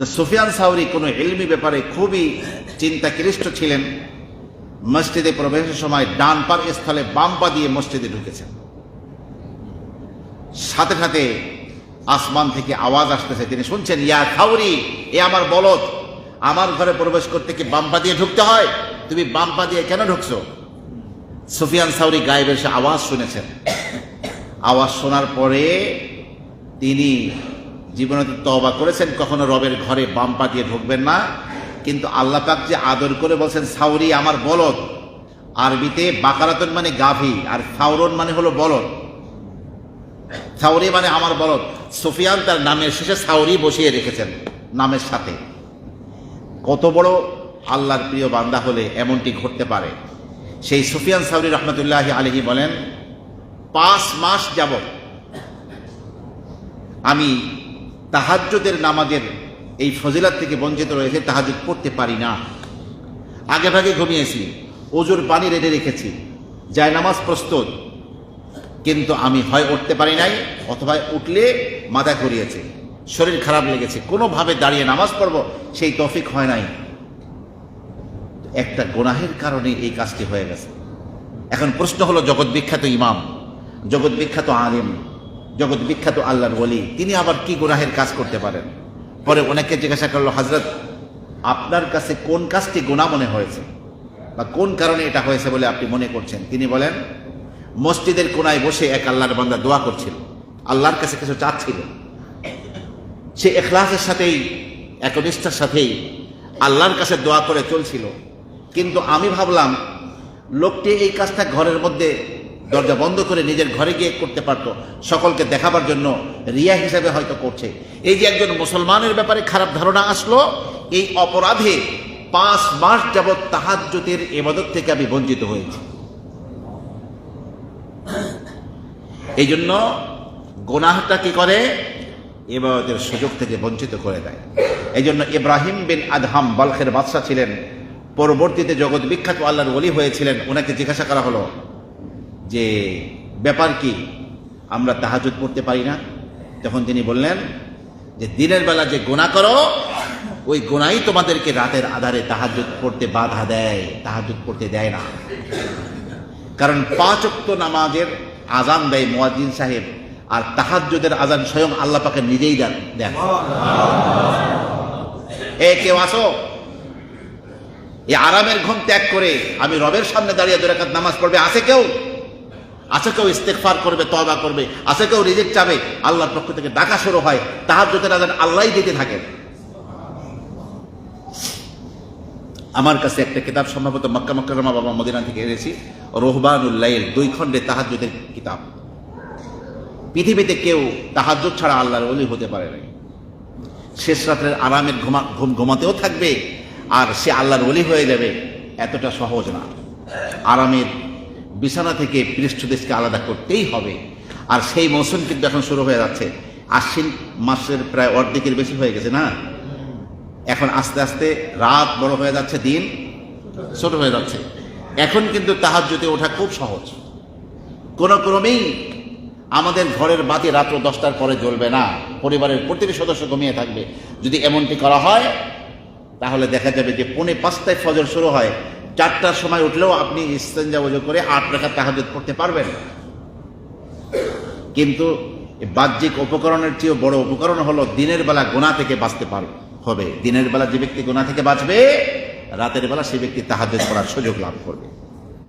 সুফিয়ান সাউরি কোনো এলমি ব্যাপারে খুবই চিন্তাকৃষ্ট ছিলেন। মসজিদে প্রবেশের সময় ডান পার স্থলে বাম পা দিয়ে মসজিদে ঢুকেছেন। সাথে সাথে আসমান থেকে আওয়াজ আসতেছে। তিনি শুনছেন, ইয়া খাউরি এ আমার বলদ, আমার ঘরে প্রবেশ করতে কি বাম্পা দিয়ে ঢুকতে হয়? তুমি বাম পা দিয়ে কেন ঢুকছো? সুফিয়ান সাউরি গায়েব এসে আওয়াজ শুনেছেন। আওয়াজ শোনার পরে তিনি জীবনে তবা করেছেন, কখনো রবের ঘরে বাম পা দিয়ে ঢুকবেন না। কিন্তু আল্লাহ পাক যে আদর করে বলছেন, সাউরি আমার বলদ। আরবিতে বাকারাতন মানে গাভী, আর সাউরন মানে হলো বলদ। সাউরি মানে আমার বলদ। সুফিয়ান তার নামের শেষে সাউরি বসিয়ে রেখেছেন, নামের সাথে। কত বড় আল্লাহর প্রিয় বান্দা হলে এমনটি ঘটতে পারে। সেই সুফিয়ান সাউরি রহমতুল্লাহ আলহী বলেন, পাঁচ মাস যাবত আমি তাহাজ্জুদের নামাজের এই ফজিলাত থেকে বঞ্চিত রয়েছে তাহাজুদ পড়তে পারি না। আগে ভাগে ঘুমিয়েছি ওজোর পানি রেডে রেখেছি, যায় নামাজ প্রস্তুত, কিন্তু আমি হয় উঠতে পারি নাই, অথবা উঠলে মাথা ঘুরিয়েছে, শরীর খারাপ লেগেছে, কোনোভাবে দাঁড়িয়ে নামাজ পড়ব, সেই তফিক হয় নাই। একটা গোনাহের কারণে এই কাজটি হয়ে গেছে। এখন প্রশ্ন হলো, জগৎ বিখ্যাত ইমাম, জগৎ বিখ্যাত আলিম জগৎ বিখ্যাত আল্লাহর বলি তিনি আবার কি গুনাহের কাজ করতে পারেন? পরে অনেকে জিজ্ঞাসা করল, হজরত, আপনার কাছে কোন কাজটি গোনা মনে হয়েছে? বা কোন কারণে এটা হয়েছে বলে আপনি মনে করছেন? তিনি বলেন, মসজিদের কোনায় বসে এক আল্লাহর বান্দা দোয়া করছিল। আল্লাহর কাছে কিছু চাচ্ছিল। সে এখলাসের সাথেই, একনিষ্ঠার সাথেই আল্লাহর কাছে দোয়া করে চলছিল। কিন্তু আমি ভাবলাম, লোকটি এই কাজটা ঘরের মধ্যে দরজা বন্ধ করে নিজের ঘরে গিয়ে করতে পারতো। সকলকে দেখাবার জন্য রিয়া হিসাবে হয়তো করছে। এই যে একজন মুসলমানের ব্যাপারে খারাপ ধারণা আসলো, এই অপরাধে পাঁচ মাস যাবৎ তাহাজ্জুদের এবাদত থেকে আমি বঞ্চিত হয়েছি। এই জন্য গোনাহটা কি করে? এবাদতের সুযোগ থেকে বঞ্চিত করে দেয়। এই জন্য ইব্রাহিম বিন আদহাম বালখের বাদশাহ ছিলেন। পরবর্তীতে জগৎ বিখ্যাত আল্লাহর ওলি হয়েছিলেন। ওনাকে জিজ্ঞাসা করা হলো যে ব্যাপার কি, আমরা তাহাজুদ পড়তে পারি না। তখন তিনি বললেন, যে দিনের বেলা যে গোনা করো, ওই গোনাই তোমাদেরকে রাতের আধারে তাহাজুদ পড়তে বাধা দেয় তাহাজুদ পড়তে দেয় না। কারণ পাঁচ অক্ত নামাজের আজান দেয় মোয়াজ্জিন সাহেব, আর তাহাজ্জুদের আজান স্বয়ং আল্লাহ পাকে নিজেই দেন দেন। এ কেউ আসো। এই আরামের ঘুম ত্যাগ করে আমি রবের সামনে দাঁড়িয়ে দু রাকাত নামাজ পড়বে, আছে কেউ? আছে কেউ ইস্তেকফার করবে তবা করবে আছে কেউ রিজেক্ট চাবে, আল্লাহর পক্ষ থেকে ডাকা শুরু হয়, তাহাজ্জুদের আজান আল্লাহই দিতে থাকেন আমার কাছে একটা কিতাব সম্ভবত মক্কা মক্কারমা বাবা মদিনা থেকে এনেছি রোহবানুল্লাইল দুই খণ্ডে তাহাজ্জুদের কিতাব। পৃথিবীতে কেউ তাহাজ্জুদ ছাড়া আল্লাহর অলি হতে পারে নাই। শেষ রাতের আরামের ঘুমা ঘুম ঘুমাতেও থাকবে, আর সে আল্লাহর অলি হয়ে যাবে, এতটা সহজ না। আরামের বিছানা থেকে পৃষ্ঠদেশকে আলাদা করতেই হবে। আর সেই মৌসুম কিন্তু এখন শুরু হয়ে যাচ্ছে। আশ্বিন মাসের প্রায় অর্ধেকের বেশি হয়ে গেছে না? এখন আস্তে আস্তে রাত বড় হয়ে যাচ্ছে, দিন ছোট হয়ে যাচ্ছে। এখন কিন্তু তাহাজ্জুদে ওঠা খুব সহজ। কোন ক্রমেই আমাদের ঘরের বাতি রাত্র দশটার পরে জ্বলবে না। পরিবারের প্রতিটি সদস্য ঘুমিয়ে থাকবে। যদি এমনটি করা হয়, তাহলে দেখা যাবে যে পৌনে পাঁচটায় ফজর শুরু হয়। চারটার সময় উঠলেও আপনি ইস্তেঞ্জা ওজো করে আট রেখা তাহাজত পড়তে পারবেন। কিন্তু বাহ্যিক উপকরণের চেয়েও বড় উপকরণ হলো দিনের বেলা গোনা থেকে বাঁচতে পারবে, হবে। দিনের বেলা যে ব্যক্তি গোনা থেকে বাঁচবে, রাতের বেলা সে ব্যক্তি তাহাজ করার সুযোগ লাভ করবে।